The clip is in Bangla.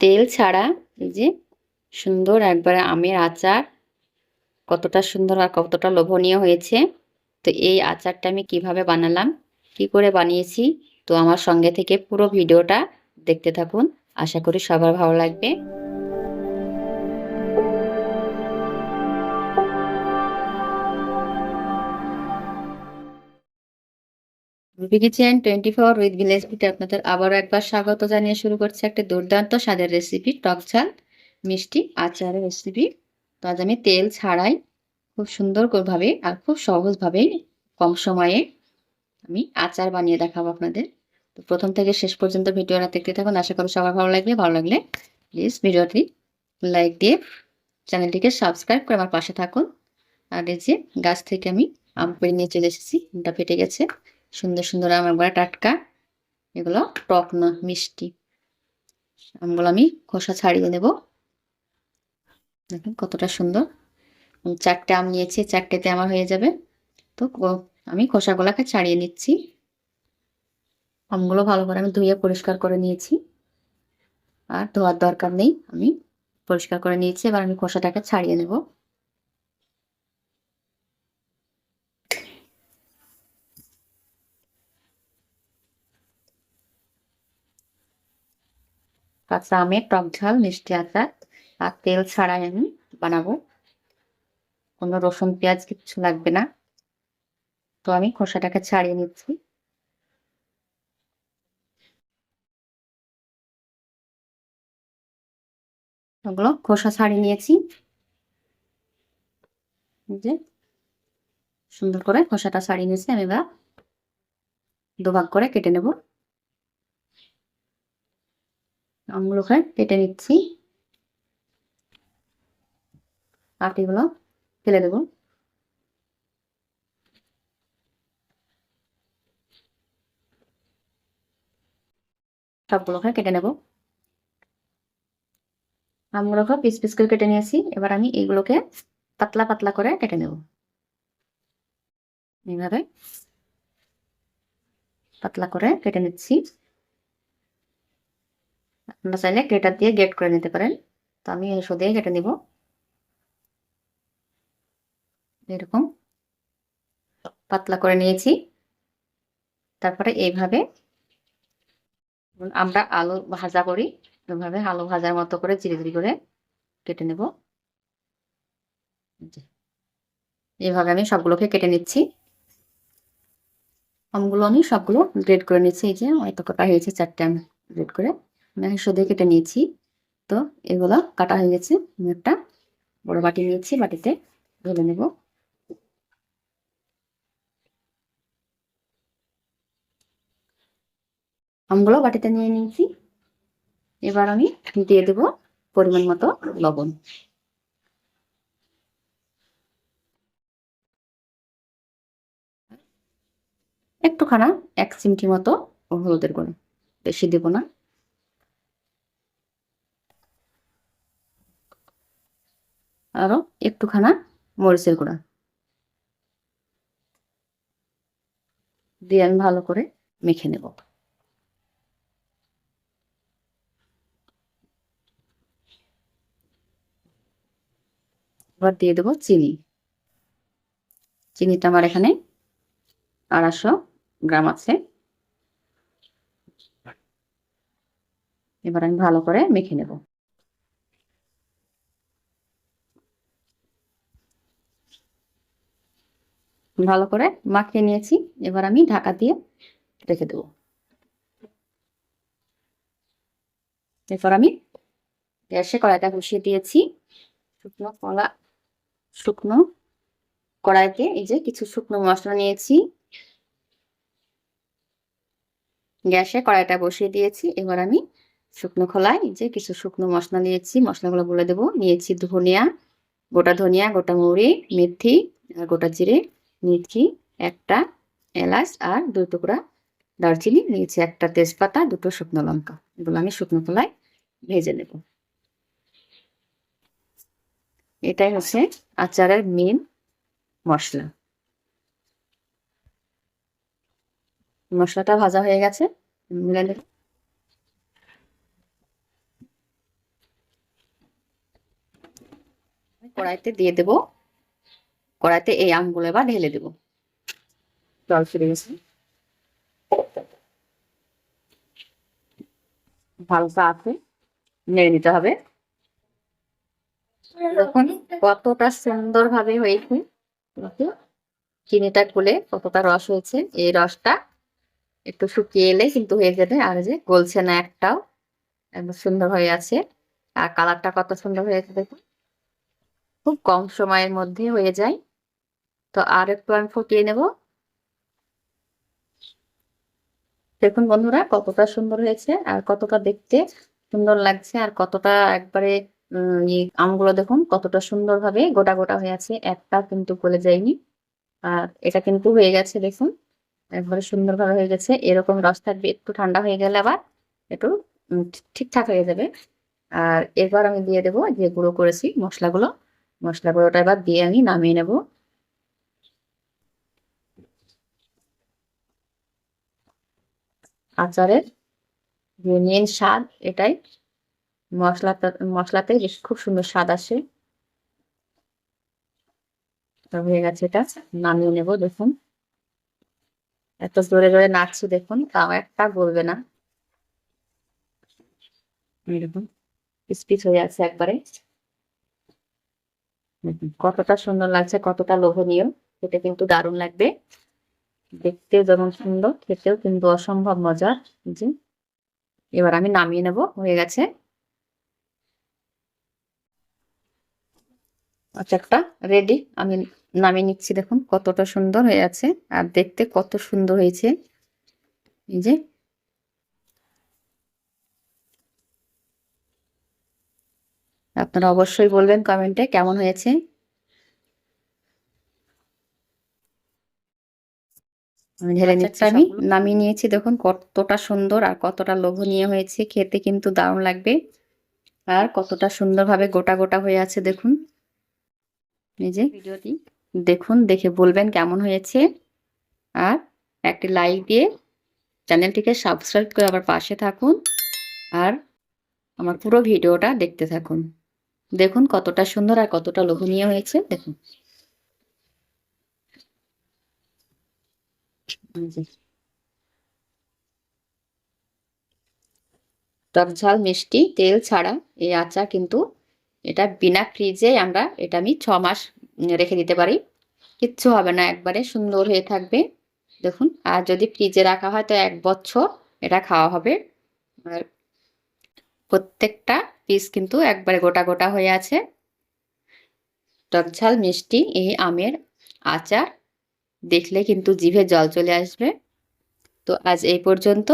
তেল ছাড়া এই যে সুন্দর একবারে আমের আচার, কতটা সুন্দর আর কতটা লোভনীয় হয়েছে। তো এই আচারটা আমি কীভাবে বানালাম, কি করে বানিয়েছি, তো আমার সঙ্গে থেকে পুরো ভিডিওটা দেখতে থাকুন। আশা করি সবার ভালো লাগবে। Ruby twenty four with village ফুটে আপনাদের আবারও একবার স্বাগত জানিয়ে শুরু করছে একটা দুর্দান্ত স্বাদের রেসিপি টক ঝাল, মিষ্টি, আচারের রেসিপি তো আজ আমি তেল ছাড়াই খুব সুন্দরভাবে আর খুব সহজভাবে কম সময়ে আমি আচার বানিয়ে দেখাবো আপনাদের। তো প্রথম থেকে শেষ পর্যন্ত ভিডিওটা দেখতে থাকুন। আশা করি সবার ভালো লাগবে। ভালো লাগলে প্লিজ ভিডিওটি লাইক দিয়ে চ্যানেলটিকে সাবস্ক্রাইব করে আমার পাশে থাকুন। আর এই যে গাছ থেকে আমি আম পেড়ে নিয়ে চলে এসেছি। আমটা ফেটে গেছে। সুন্দর সুন্দর আম টাটকা। এগুলো টক না, মিষ্টি। আমগুলো আমি খোসা ছাড়িয়ে নেব দেখুন কতটা সুন্দর। চারটে আম নিয়েছি, চারটেতে আমার হয়ে যাবে। তো আমি খোসাগুলোকে ছাড়িয়ে নিচ্ছি। আমগুলো ভালো করে আমি ধুয়ে পরিষ্কার করে নিয়েছি। আর ধোয়ার দরকার নেই, আমি পরিষ্কার করে নিয়েছি। এবার আমি খোসাটাকে ছাড়িয়ে নেব। কাঁচা আমের টক ঝাল, মিষ্টি আচার আর তেল ছাড়াই আমি বানাবো। কোনো রসুন, পেঁয়াজ কিচ্ছু লাগবে না। তো আমি খোসাটাকে ছাড়িয়ে নিচ্ছি। ওগুলো খোসা ছাড়িয়ে নিয়েছি। যে সুন্দর করে খোসাটা ছাড়িয়ে নিয়েছি। আমি এবার দুভাগ করে কেটে নেব। আমগুলোকে কেটে নিচ্ছি। আটিগুলো ফেলে দেব। সবগুলোকে কেটে নেব। আমগুলোকে পিস পিস করে কেটে নিয়েছি। এবার আমি এইগুলোকে পাতলা পাতলা করে কেটে নেব। এইভাবে পাতলা করে কেটে নিচ্ছি। আপনারা চাইলে গ্রেটার দিয়ে গেট করে নিতে পারেন। তো আমি এসো দিয়ে কেটে নিব। এরকম পাতলা করে নিয়েছি। তারপরে এইভাবে আমরা আলু ভাজা করি। এভাবে আলু ভাজার মতো করে জিরে জিরি করে কেটে নেব। এইভাবে আমি সবগুলোকে কেটে নিচ্ছি। আমগুলো আমি সবগুলো গ্রেড করে নিচ্ছি। এই যে এত কাটা হয়েছে, চারটে আমি গ্রেড করে। আমি সদে কেটে নিয়েছি। তো এগুলো কাটা হয়ে গেছে। আমি একটা বড় বাটি নিয়েছি, বাটিতে ঢেলে নেব। আমগুলো বাটিতে নিয়ে নিয়েছি। এবার আমি দিয়ে দেব পরিমাণ মতো লবণ। একটুখানা এক চিমটি মতো হলুদের গুঁড়ো। বেশি দেব না। আরও একটুখানা মরিচের গুঁড়া। দিয়ে আমি ভালো করে মেখে নেব। এবার দিয়ে দেবো চিনি। চিনিটা আমার এখানে আড়াইশো গ্রাম আছে। এবার আমি ভালো করে মেখে নেব। ভালো করে মাখিয়ে নিয়েছি। এবার আমি ঢাকা দিয়ে রেখে দেব। এরপর আমি গ্যাসে কড়াইটা বসিয়ে দিয়েছি। শুকনো কলা, শুকনো কড়াইতে এই যে কিছু শুকনো মশলা নিয়েছি। গ্যাসে কড়াইটা বসিয়ে দিয়েছি। এবার আমি শুকনো খোলায় যে কিছু শুকনো মশলা নিয়েছি। মশলাগুলো বলে দেবো। নিয়েছি ধনিয়া, গোটা ধনিয়া, গোটা মৌরি, মেথি আর গোটা জিরে। নিয়েছি একটা এলাচ আর দু টুকরা দারচিনি, নিয়েছি একটা তেজপাতা, দুটো শুকনো লঙ্কা। এগুলো আমি শুকনো কলায় ভেজে নেব। এটাই হচ্ছে আচারের মেন মশলা। মশলাটা ভাজা হয়ে গেছে কড়াইতে দিয়ে দেবো কড়াইতে এই আমগুলো এবার ঢেলে দেব। জল ফিরে গেছে। হালকা আছে নেড়ে নিতে হবে। দেখুন কতটা সুন্দর ভাবে হয়েছে চিনিটা খুলে কতটা রস হয়েছে। এই রসটা একটু শুকিয়ে এলে কিন্তু হয়ে যাবে। আর যে গলছে না একটাও, একদম সুন্দর হয়ে আছে। আর কালারটা কত সুন্দর হয়েছে দেখুন। খুব কম সময়ের মধ্যে হয়ে যায়। তো আর একটু আমি ফুটিয়ে নেব। দেখুন বন্ধুরা, কতটা সুন্দর হয়েছে আর কতটা দেখতে সুন্দর লাগছে আর কতটা একবারে আমগুলো দেখুন কতটা সুন্দর ভাবে গোটা গোটা হয়ে আছে, একটা কিন্তু গলে যায়নি। আর এটা কিন্তু হয়ে গেছে দেখুন, একবারে সুন্দরভাবে হয়ে গেছে। এরকম রস থাকবে একটু ঠান্ডা হয়ে গেলে আবার একটু ঠিকঠাক হয়ে যাবে। আর এরপর আমি দিয়ে দেবো যে গুঁড়ো করেছি মশলাগুলো। মশলা গুঁড়োটা এবার দিয়ে আমি নামিয়ে নেব। আচারের মেন স্বাদ এটাই। মশলাটা, মশলাতে বেশ খুব সুন্দর স্বাদ আসে। হয়ে গেছে এটা, নামিয়ে নেব, দেখুন। এত জোরে জোরে নাচছি দেখুন, তাও একটা বলবে না। পিস হয়ে একবারে। কতটা সুন্দর লাগছে, কতটা লোভনীয় খেতে কিন্তু দারুণ লাগবে। দেখতেও যেমন সুন্দর, খেতেও কিন্তু অসম্ভব মজার। যে, এবার আমি নামিয়ে নেব, হয়ে গেছে। আচারটা রেডি আমি নামিয়ে নিচ্ছি, দেখুন কতটা সুন্দর হয়ে আছে, আর দেখতে কত সুন্দর হয়েছে। এই যে, আপনারা অবশ্যই বলবেন কমেন্টে কেমন হয়েছে। আমি ঢেলে নিচ্ছি আমি নামিয়ে নিয়েছি। দেখুন কতটা সুন্দর আর কতটা লোভনীয় হয়েছে। খেতে কিন্তু দারুণ লাগবে। আর কতটা সুন্দরভাবে গোটা গোটা হয়ে আছে দেখুন। এই যে ভিডিওটি দেখুন দেখে বলবেন কেমন হয়েছে। আর একটি লাইক দিয়ে চ্যানেলটিকে সাবস্ক্রাইব করে আবার পাশে থাকুন। আর আমার পুরো ভিডিওটা দেখতে থাকুন। দেখুন কতটা সুন্দর আর কতটা লোভনীয় হয়েছে। দেখুন এই যে। টক ঝাল মিষ্টি, তেল ছাড়া এই আচার কিন্তু এটা বিনা ফ্রিজে আমরা এটা আমি ছ মাস রেখে দিতে পারি। কিচ্ছু হবে না, একবারে সুন্দর হয়ে থাকবে। দেখুন, আর যদি ফ্রিজে রাখা হয় তো এক বছর এটা খাওয়া হবে। আর প্রত্যেকটা পিস কিন্তু একবারে গোটা গোটা হয়ে আছে। টক ঝাল মিষ্টি, এই আমের আচার দেখলে কিন্তু জিভে জল চলে আসবে। তো আজ এই পর্যন্ত।